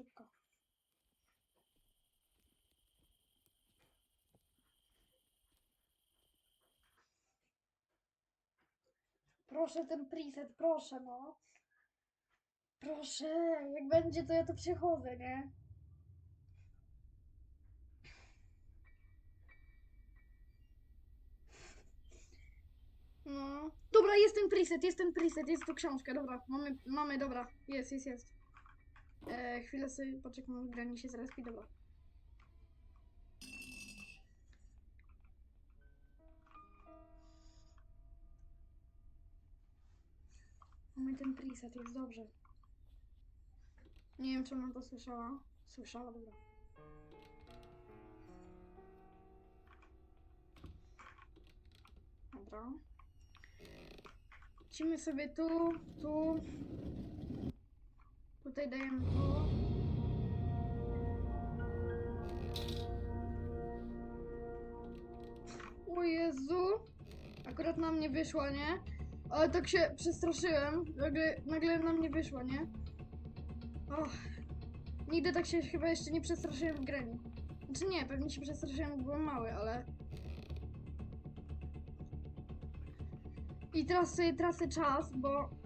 szybko. Proszę ten preset, proszę no. Proszę, jak będzie to ja to przechodzę, nie? No. Dobra, jest ten preset, jest ten preset, jest tu książka, dobra. Mamy, mamy, dobra. Jest, jest, jest. E, chwilę sobie poczekam, granie się zaraz i dobra. Mamy ten preset, jest dobrze. Nie wiem, czy ona to słyszała. Słyszała, dobra. Dobra. Lecimy sobie tu, tu. Tutaj dajemy to. O Jezu! Akurat na mnie wyszła, nie? Ale tak się przestraszyłem. Nagle, nagle na mnie wyszła, nie? Och. Nigdy tak się chyba jeszcze nie przestraszyłem w graniu. Znaczy nie, pewnie się przestraszyłem, bo byłem mały, ale... I teraz sobie tracę czas, bo...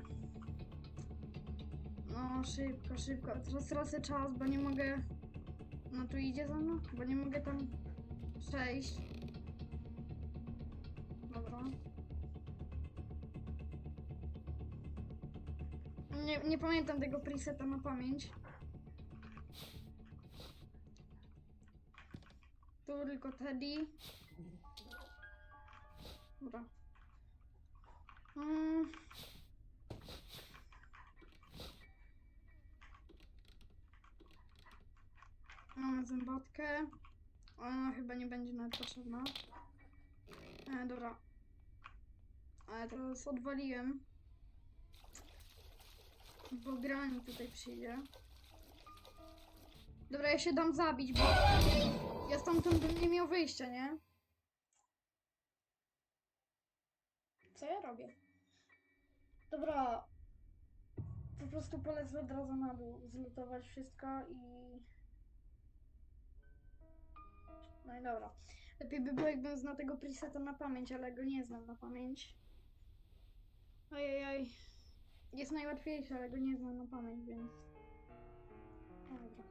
No, szybko, szybko. Teraz tracę czas, bo nie mogę... No tu idzie za mną? Bo nie mogę tam przejść. Dobra. Nie, nie pamiętam tego preseta na pamięć. Tu tylko Teddy. Dobra. Mm. Mamy zębatkę. Ona chyba nie będzie nawet potrzebna. E, dobra. Ale teraz odwaliłem. Bo grani tutaj przyjdzie. Dobra, ja się dam zabić, bo ja stamtąd bym nie miał wyjścia, nie? Co ja robię? Dobra. Po prostu polecę od razu na dół, zlutować wszystko i... No i dobra. Lepiej by było, jakbym znał tego preseta na pamięć, ale go nie znam na pamięć. Ojej, jest najłatwiejszy, ale go nie znam na pamięć, więc... Dobra.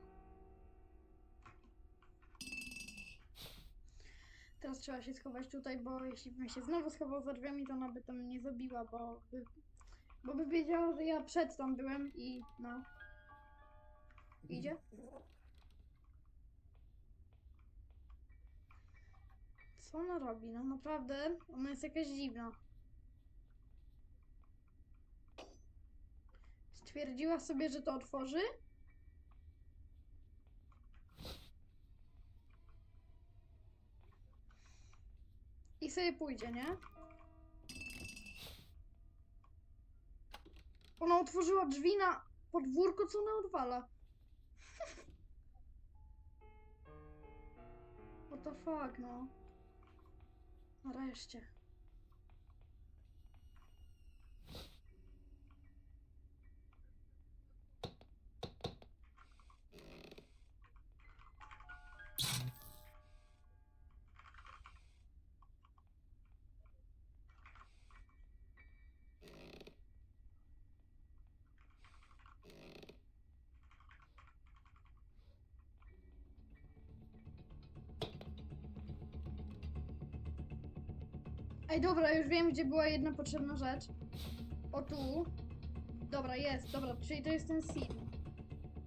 Teraz trzeba się schować tutaj, bo jeśli bym się znowu schował za drzwiami, to ona by tam nie zabiła, bo by, bo by wiedziała, że ja przed tam byłem i no. Idzie? Co ona robi? No naprawdę, ona jest jakaś dziwna. Stwierdziła sobie, że to otworzy? I sobie pójdzie, nie? Ona otworzyła drzwi na podwórko, co ona odwala? What the fuck, no. Нарешті. Ej, dobra, już wiem, gdzie była jedna potrzebna rzecz. O tu. Dobra, jest, dobra, czyli to jest ten seed.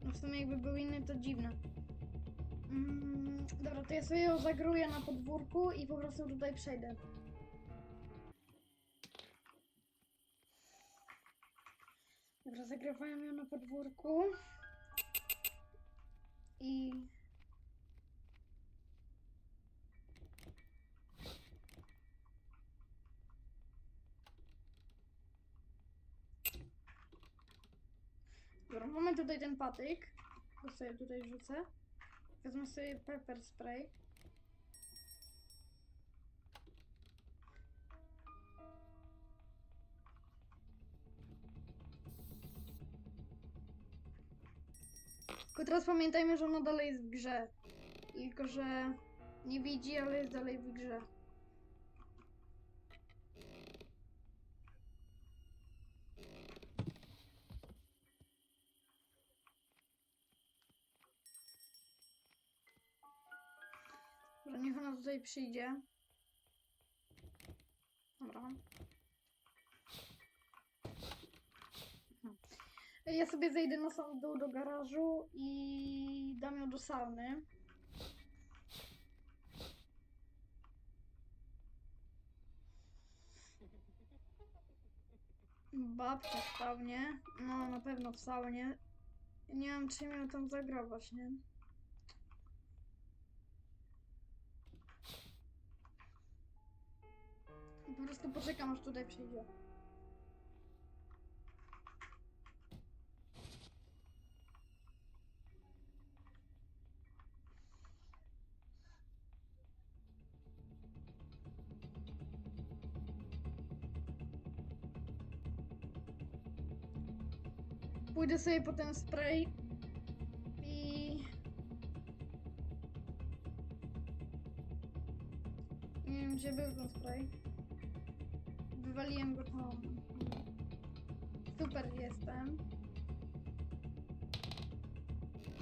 No w sumie jakby był inny, to dziwne. Mm, dobra, to ja sobie ją zagruję na podwórku i po prostu tutaj przejdę. Dobra, zagrywałem ją na podwórku. I... Tutaj ten patyk. To sobie tutaj rzucę. Wezmę sobie pepper spray. Tylko teraz pamiętajmy, że ona dalej jest w grze. Tylko, że nie widzi, ale jest dalej w grze. Niech ona tutaj przyjdzie. Dobra. Mhm. Ja sobie zejdę na sam dół do garażu i dam ją do sauny. Babcia w. No, na pewno w saunie. Nie wiem, czy miał tam zagrować, nie? Po prostu poczekam, aż tutaj przyjdzie. Pójdę sobie po ten spray i... Nie wiem, gdzie był ten spray. Wywaliłem go tam. Super jestem.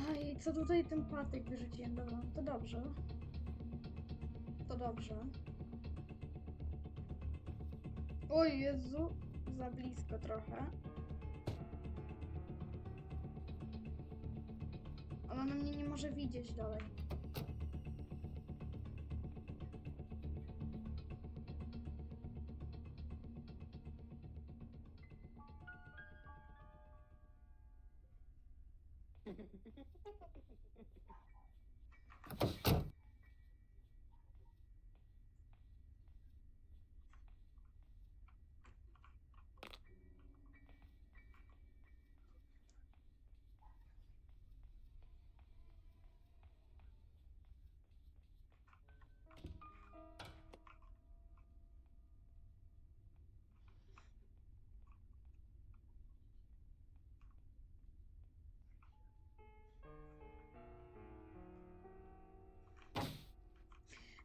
A i co tutaj ten patyk wyrzuciłem? Dobra, to dobrze. To dobrze. O Jezu, za blisko trochę. Ale ona mnie nie może widzieć dalej.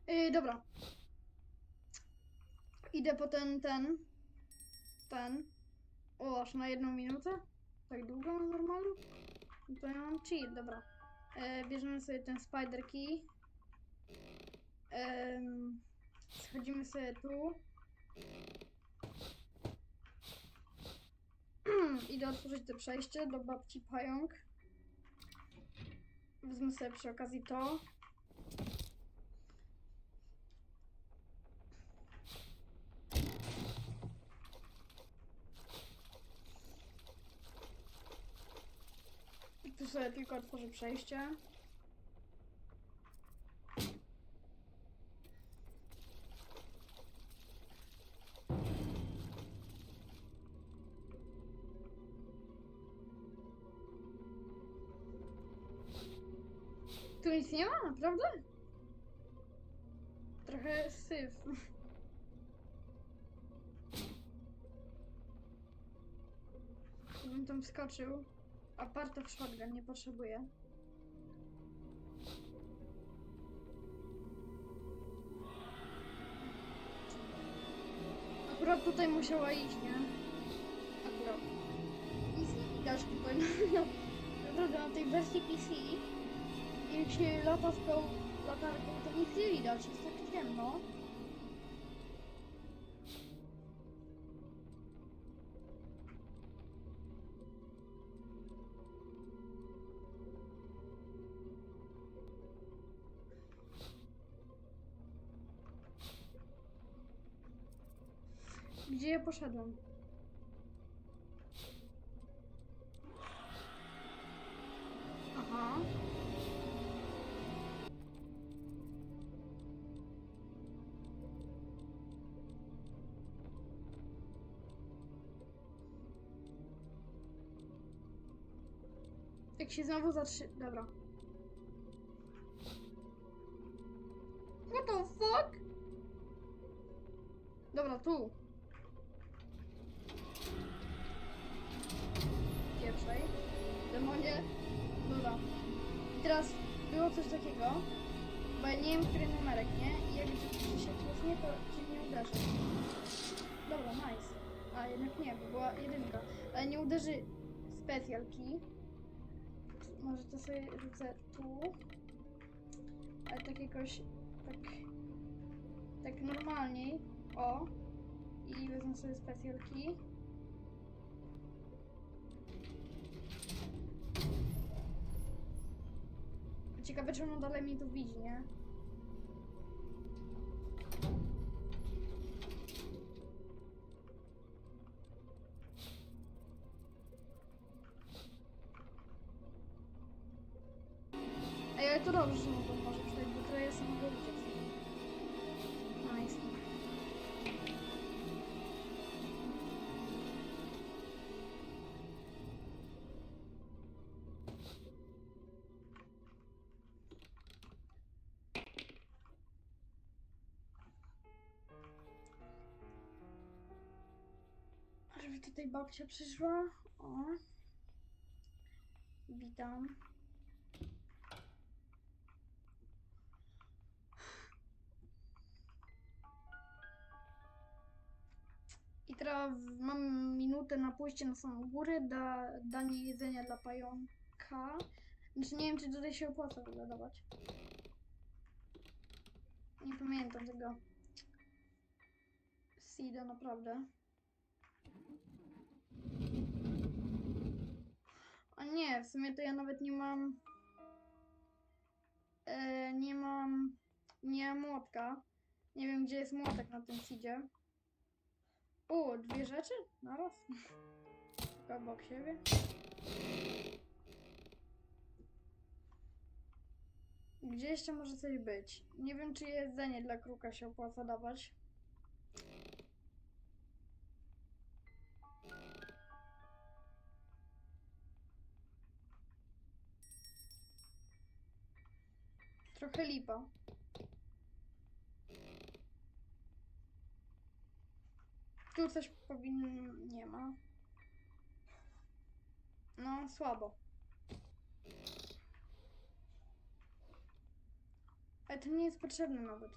Yy, dobra. Idę po ten, ten. Ten. O, aż na jedną minutę? Tak długo na normalu? No to ja mam chill, dobra. E, bierzemy sobie ten spider key. Em, schodzimy sobie tu. Idę otworzyć to przejście do babci pająk. Wezmę sobie przy okazji to. Tu sobie tylko otworzę przejście. Tu nic nie ma, naprawdę? Trochę syf. Bym tam wskoczył. Aparta w shotgun nie potrzebuję. Akurat tutaj musiała iść, nie? Akurat. Nic nie widać tutaj. No, naprawdę na tej wersji PC jak się lata z tą latarką, to nic nie widać, jest tak ciemno. Gdzie ja poszedłem? Aha. Jak się znowu zatrzy... Dobra. What the fuck? Dobra, tu. Special key. Może to sobie rzucę tu. Ale tak jakoś, tak, tak normalniej. O. I wezmę sobie special key. Ciekawe, czy ono dalej mnie tu widzi, nie? Mu to może przydać, bo to jest mogę uciec. Nice. Żeby tutaj babcia przyszła. O. Witam. Mam minutę na pójście na samą górę, da, danie jedzenia dla pająka. Znaczy nie wiem, czy tutaj się opłaca w ogóle dawać. Nie pamiętam tego. Seeda naprawdę. A nie, w sumie to ja nawet nie mam. E, nie mam. Nie mam młotka. Nie wiem, gdzie jest młotek na tym seedzie. O, dwie rzeczy? Naraz? Obok siebie. Gdzie jeszcze może coś być? Nie wiem, czy jedzenie dla kruka się opłaca dawać. Trochę lipa. Tu coś powinno... nie ma. No, słabo. Ale to nie jest potrzebne nawet.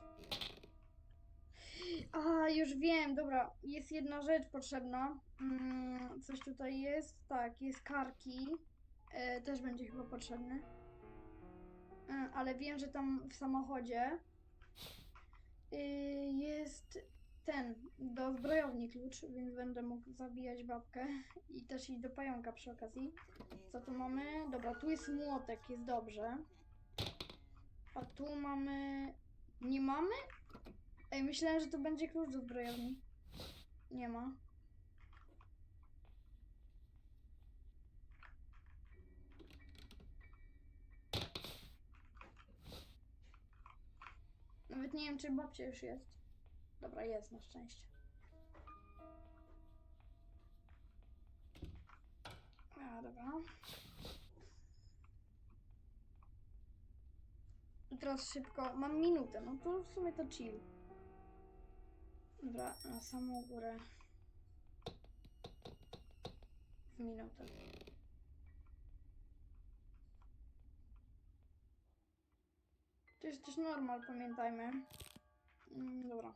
A, już wiem, dobra. Jest jedna rzecz potrzebna. Mm, coś tutaj jest. Tak, jest karki. E, też będzie chyba potrzebny. E, ale wiem, że tam w samochodzie y, jest ten do zbrojowni klucz, więc będę mógł zabijać babkę i też iść do pająka przy okazji. Co tu mamy? Dobra, tu jest młotek, jest dobrze. A tu mamy... Nie mamy? Ej, myślałem, że to będzie klucz do zbrojowni. Nie ma. Nawet nie wiem, czy babcia już jest. Dobra, jest na szczęście. A, dobra. I teraz szybko. Mam minutę, no to w sumie to chill. Dobra, na samą górę. W minutę. To jest też normal, pamiętajmy. Mm, dobra.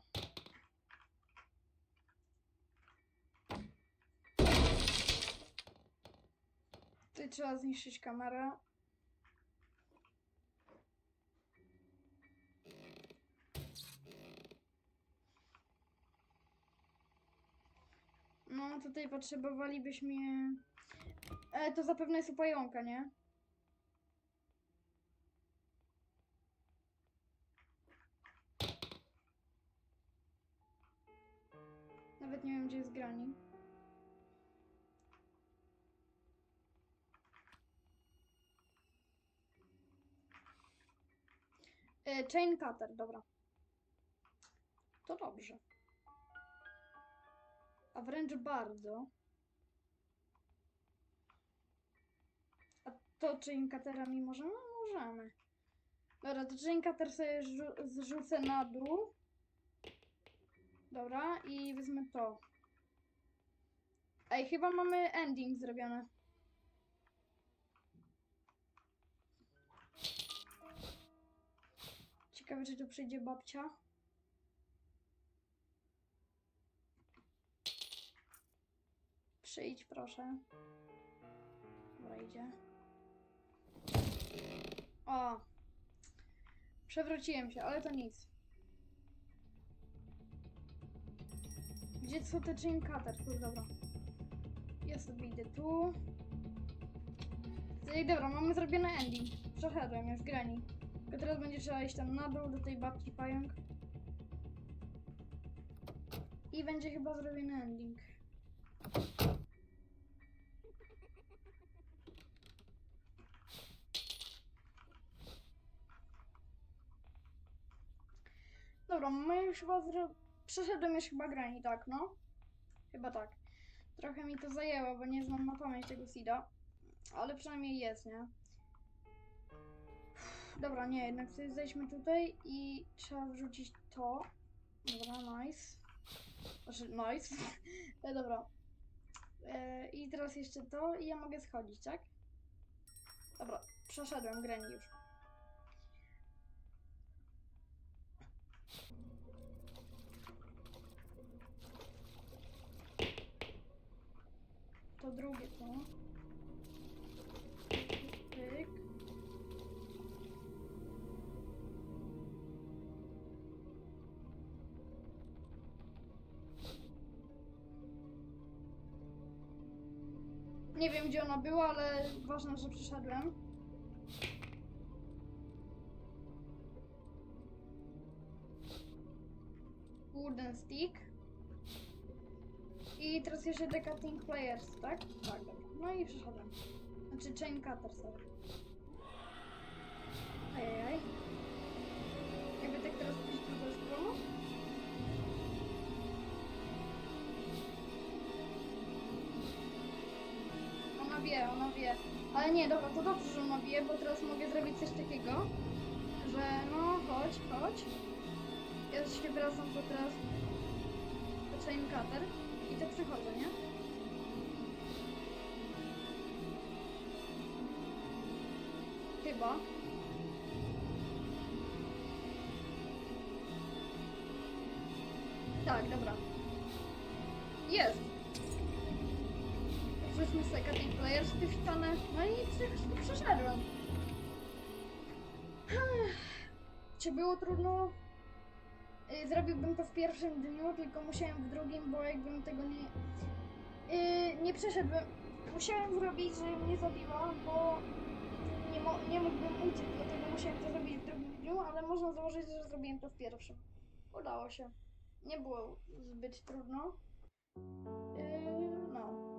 Tutaj trzeba zniszczyć kamerę. No, tutaj potrzebowalibyśmy... E, to zapewne jest u pająka, nie? Nawet nie wiem, gdzie jest grani. Chain cutter, dobra. To dobrze. A wręcz bardzo. A to chain cutterami możemy? Możemy. Dobra, to chain cutter sobie rzu- zrzucę na dół. Dobra, i wezmę to. Ej, chyba mamy ending zrobione. Ciekawe, czy tu przyjdzie babcia. Przyjdź, proszę. Dobra, idzie. O! Przewróciłem się, ale to nic. Gdzie są te chain cutter? Tu, dobra. Ja sobie idę tu. Dobra, mamy zrobiony ending. Przeszedłem już grani. Tylko teraz będzie trzeba iść tam na dół do tej babci pająk. I będzie chyba zrobiony ending. Dobra, my już chyba zro... Przeszedłem już chyba grani, tak, no? Chyba tak. Trochę mi to zajęło, bo nie znam na pamięć tego seeda. Ale przynajmniej jest, nie? Dobra, nie, jednak sobie zejdźmy tutaj i trzeba wrzucić to. Dobra, nice. Znaczy, nice. E, dobra. E, I teraz jeszcze to i ja mogę schodzić, tak? Dobra, przeszedłem grani już. To drugie to. Nie wiem gdzie ona była, ale ważne, że przyszedłem. Wooden stick. I teraz jeszcze The Cutting Players, tak? Tak, dobra. No i przyszedłem. Znaczy Chain Cutter, sorry. Ajajaj. Wie, ona wie. Ale nie, dobra, to dobrze, że ona wie, bo teraz mogę zrobić coś takiego, że no, chodź, chodź. Ja się wracam to teraz do chain cutter i tak przechodzę, nie? Chyba. Tak, dobra. Jest! Wrzućmy sobie cutting players w ścianę. No i prze- przeszedłem. Czy było trudno? Y, Zrobiłbym to w pierwszym dniu, tylko musiałem w drugim, bo jakbym tego nie... Yy, nie przeszedłem. Musiałem zrobić, że mnie zabiła, bo nie, mo- nie mógłbym uciec, dlatego musiałem to zrobić w drugim dniu, ale można założyć, że zrobiłem to w pierwszym. Udało się. Nie było zbyt trudno. Yy, no.